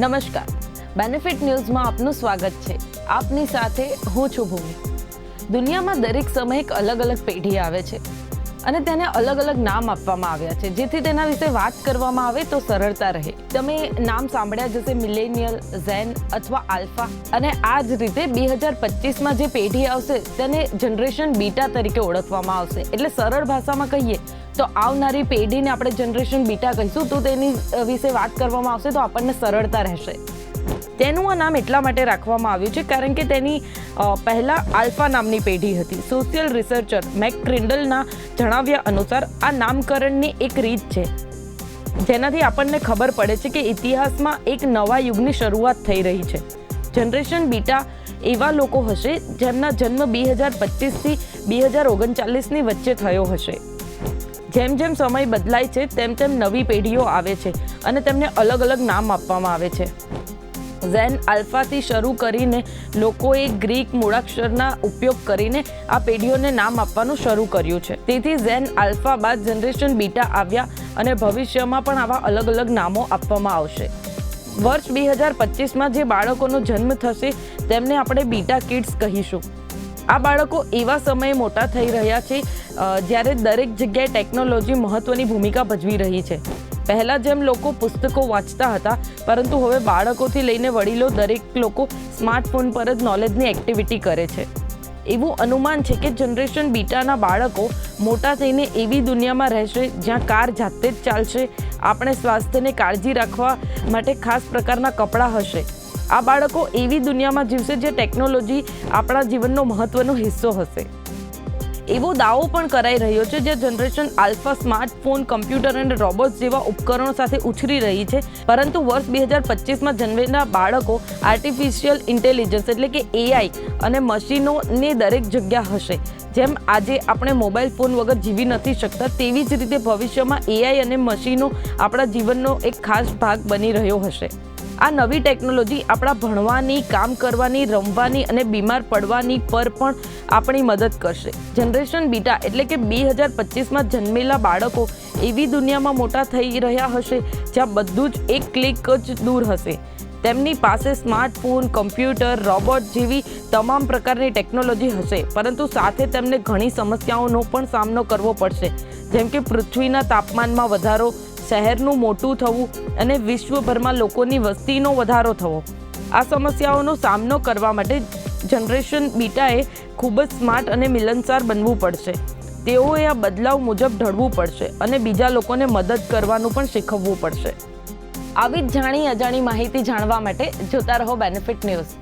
નમસ્કાર. બેનિફિટ ન્યૂઝમાં આપનું સ્વાગત છે. આપની સાથે હું છું ભૂમિ. દુનિયામાં દરેક સમયે એક અલગ અલગ પેઢી આવે છે અને તેને અલગ અલગ નામ આપવામાં આવ્યા છે. જેથી તેના વિશે વાત કરવામાં આવે તો સરળતા રહે. તમે નામ સાંભળ્યા જશે મિલેનિયલ ઝેન અથવા આલ્ફા અને આ જ રીતે બે હજાર પચીસમાં જે પેઢી આવશે તેને જનરેશન બીટા તરીકે ઓળખવામાં આવશે. એટલે સરળ ભાષામાં કહીએ તો આવનારી પેઢીને આપણે જનરેશન બીટા કહીશું. તો તેની વિશે વાત કરવામાં આવશે તો આપણને સરળતા રહેશે. તેનું આ નામ એટલા માટે રાખવામાં આવ્યું છે કારણ કે તેની પહેલાં આલ્ફા નામની પેઢી હતી. સોશિયલ રિસર્ચર મેક ક્રિન્ડલના જણાવ્યા અનુસાર આ નામકરણની એક રીત છે. જેનાથી આપણને ખબર પડે છે કે ઇતિહાસમાં એક નવા યુગની શરૂઆત થઈ રહી છે. જનરેશન બીટા એવા લોકો હશે જેમના જન્મ બે હજાર પચીસથી બે હજાર ઓગણચાલીસની વચ્ચે થયો હશે. જેમ જેમ સમય બદલાય છે, તેમ તેમ નવી પેઢીઓ આવે છે અને તેમને અલગ અલગ નામ આપવામાં આવે છે. ઝેન આલ્ફાથી શરૂ કરીને લોકોએ ગ્રીક મૂળાક્ષરના ઉપયોગ કરીને આ પેઢીઓને નામ આપવાનું શરૂ કર્યું છે. તેથી ઝેન આલ્ફા બાદ જનરેશન બીટા આવ્યા અને ભવિષ્યમાં પણ આવા અલગ અલગ નામો આપવામાં આવશે. વર્ષ બે હજાર પચીસમાં જે બાળકોનો જન્મ થશે, તેમને આપણે બીટા કિડ્સ કહીશું. આ બાળકો એવા સમયે મોટા થઈ રહ્યા છે જ્યારે દરેક જગ્યાએ ટેકનોલોજી મહત્વની ભૂમિકા ભજવી રહી છે. પહેલાં જેમ લોકો પુસ્તકો વાંચતા હતા, પરંતુ હવે બાળકોથી લઈને વડીલો દરેક લોકો સ્માર્ટફોન પર જ નોલેજની એક્ટિવિટી કરે છે. એવું અનુમાન છે કે જનરેશન બીટાના બાળકો મોટા થઈને એવી દુનિયામાં રહેશે જ્યાં કાર જાતે જ ચાલશે, આપણે સ્વાસ્થ્યને કાળજી રાખવા માટે ખાસ પ્રકારના કપડાં હશે. આ બાળકો એવી દુનિયામાં જીવશે જે ટેકનોલોજી આપણા જીવનનો મહત્વનો હિસ્સો હશે. એવો દાવો પણ કરાઈ રહ્યો છે જે જનરેશન આલ્ફા સ્માર્ટફોન, કમ્પ્યુટર અને રોબોટ્સ જેવા ઉપકરણો સાથે ઉછરી રહી છે. પરંતુ વર્ષ બે હજાર પચીસમાં જન્મેલા બાળકો આર્ટિફિશિયલ ઇન્ટેલિજન્સ એટલે કે એઆઈ અને મશીનોની દરેક જગ્યા હશે. જેમ આજે આપણે મોબાઈલ ફોન વગર જીવી નથી શકતા, તેવી જ રીતે ભવિષ્યમાં એઆઈ અને મશીનો આપણા જીવનનો એક ખાસ ભાગ બની રહ્યો હશે. આ નવી ટેકનોલોજી આપણા ભણવાની, કામ કરવાની, રમવાની અને બીમાર પડવાની પર પણ આપણી મદદ કરશે. જનરેશન બીટા એટલે કે બે હજાર પચીસમાં જન્મેલા બાળકો એવી દુનિયામાં મોટા થઈ રહ્યા હશે, જ્યાં બધું જ એક ક્લિક જ દૂર હશે. તેમની પાસે સ્માર્ટફોન, કમ્પ્યુટર, રોબોટ જેવી તમામ પ્રકારની ટેકનોલોજી હશે, પરંતુ સાથે તેમને ઘણી સમસ્યાઓનો પણ સામનો કરવો પડશે. જેમ કે પૃથ્વીના તાપમાનમાં વધારો શહેરનું મોટું થવું અને વિશ્વભરમાં લોકોની વસ્તીનો વધારો થવો. આ સમસ્યાઓનો સામનો કરવા માટે જનરેશન બીટાએ ખૂબ જ સ્માર્ટ અને મિલનસાર બનવું પડશે. તેઓએ આ બદલાવ મુજબ ઢળવું પડશે અને બીજા લોકોને મદદ કરવાનું પણ શીખવવું પડશે. આવી જ જાણી અજાણી માહિતી જાણવા માટે જોતા રહો બેનિફિટ ન્યૂઝ